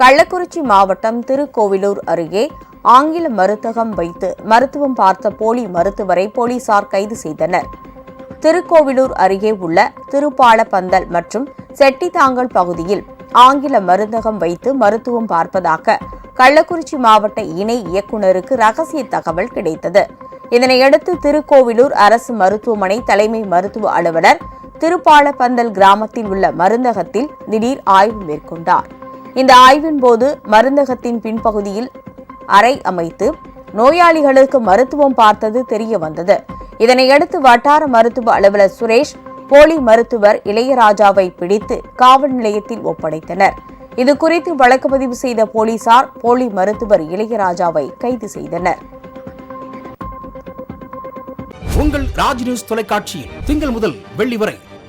கள்ளக்குறிச்சி மாவட்டம் திருக்கோவிலூர் அருகே ஆங்கில மருத்தகம் வைத்து மருத்துவம் பார்த்த போலி மருத்துவரை போலீசார் கைது செய்தனர். திருக்கோவிலூர் அருகே உள்ள திருப்பாலப்பந்தல் மற்றும் செட்டித்தாங்கல் பகுதியில் ஆங்கில மருந்தகம் வைத்து மருத்துவம் பார்ப்பதாக கள்ளக்குறிச்சி மாவட்ட இணை இயக்குநருக்கு ரகசிய தகவல் கிடைத்தது. இதனையடுத்து திருக்கோவிலூர் அரசு மருத்துவமனை தலைமை மருத்துவ அலுவலர் திருப்பாலப்பந்தல் கிராமத்தில் உள்ள மருந்தகத்தில் திடீர் ஆய்வு மேற்கொண்டார். இந்த ஆய்வின் போது மருந்தகத்தின் பின்பகுதியில் அறை அமைத்து நோயாளிகளுக்கு மருத்துவம் பார்த்தது தெரிய வந்தது. இதனையடுத்து வட்டார மருத்துவ அலுவலர் சுரேஷ் போலி மருத்துவர் இளையராஜாவை பிடித்து காவல் நிலையத்தில் ஒப்படைத்தனர். இதுகுறித்து வழக்கு பதிவு செய்த போலீசார் போலி மருத்துவர் இளையராஜாவை கைது செய்தனர். உங்கள் ராஜ் நியூஸ் தொலைக்காட்சியில் திங்கள் முதல் வெள்ளி வரை